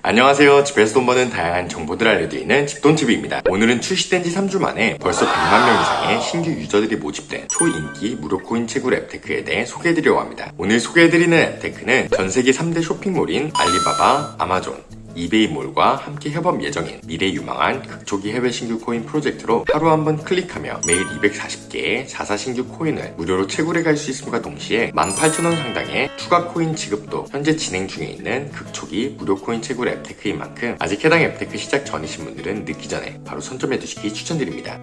안녕하세요. 집에서 돈 버는 다양한 정보들을 알려드리는 집돈TV입니다. 오늘은 출시된 지 3주 만에 벌써 100만 명 이상의 신규 유저들이 모집된 초인기 무료 코인 채굴 앱테크에 대해 소개해드리려고 합니다. 오늘 소개해드리는 앱테크는 전 세계 3대 쇼핑몰인 알리바바, 아마존, 이베이몰과 함께 협업 예정인 미래 유망한 극초기 해외 신규 코인 프로젝트로 하루 한 번 클릭하며 매일 240개의 자사 신규 코인을 무료로 채굴해 갈 수 있음과 동시에 18,000원 상당의 추가 코인 지급도 현재 진행 중에 있는 극초기 무료 코인 채굴 앱테크인 만큼 아직 해당 앱테크 시작 전이신 분들은 늦기 전에 바로 선점해 두시기 추천드립니다.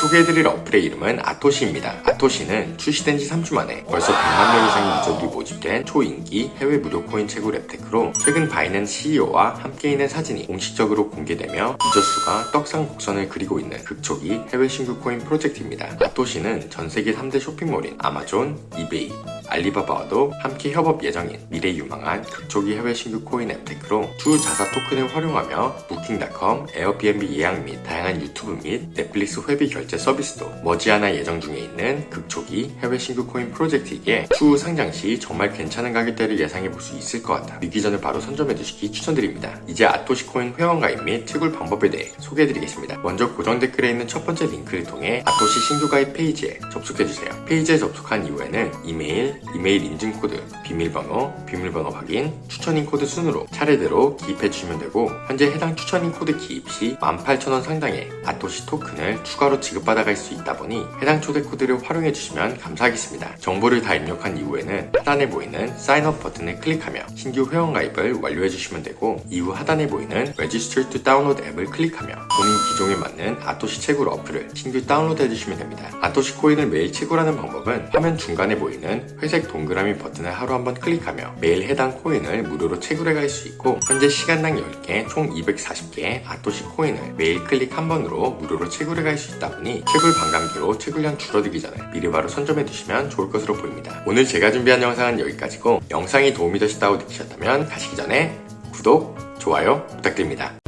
소개해드릴 어플의 이름은 아토시입니다. 아토시는 출시된 지 3주 만에 벌써 100만 명 이상의 유저들이 모집된 초인기 해외 무료 코인 채굴 앱테크로 최근 바이낸스 CEO와 함께 있는 사진이 공식적으로 공개되며 유저 수가 떡상 곡선을 그리고 있는 극초기 해외 신규 코인 프로젝트입니다. 아토시는 전 세계 3대 쇼핑몰인 아마존, 이베이, 알리바바와도 함께 협업 예정인 미래 유망한 극초기 해외 신규 코인 앱테크로 주 자사 토큰을 활용하며 부킹닷컴, 에어비앤비 예약 및 다양한 유튜브 및 넷플릭스 회비 결제 서비스도 머지않아 예정 중에 있는 극초기 해외 신규 코인 프로젝트이기에 추후 상장 시 정말 괜찮은 가격대를 예상해 볼 수 있을 것 같아 믿기 전에 바로 선점해 두시기 추천드립니다. 이제 아토시 코인 회원 가입 및 채굴 방법에 대해 소개해 드리겠습니다. 먼저 고정 댓글에 있는 첫 번째 링크를 통해 아토시 신규 가입 페이지에 접속해 주세요. 페이지에 접속한 이후에는 이메일, 이메일 인증 코드, 비밀번호, 비밀번호 확인, 추천인 코드 순으로 차례대로 기입해 주시면 되고 현재 해당 추천인 코드 기입 시 18,000원 상당의 아토시 토큰을 추가로 지급받아갈 수 있다 보니 해당 초대 코드를 활용해 주시면 감사하겠습니다. 정보를 다 입력한 이후에는 하단에 보이는 사인업 버튼을 클릭하며 신규 회원 가입을 완료해 주시면 되고 이후 하단에 보이는 Register to Download 앱을 클릭하며 본인 기종에 맞는 아토시 채굴 어플을 신규 다운로드 해주시면 됩니다. 아토시 코인을 매일 채굴하는 방법은 화면 중간에 보이는 회색 동그라미 버튼을 하루 한번 클릭하며 매일 해당 코인을 무료로 채굴해 갈 수 있고 현재 시간당 10개 총 240개의 아토시 코인을 매일 클릭 한 번으로 무료로 채굴해 갈 수 있다 보니 채굴 반감기로 채굴량 줄어들기 전에 미리 바로 선점해 두시면 좋을 것으로 보입니다. 오늘 제가 준비한 영상은 여기까지고 영상이 도움이 되셨다고 느끼셨다면 가시기 전에 구독, 좋아요 부탁드립니다.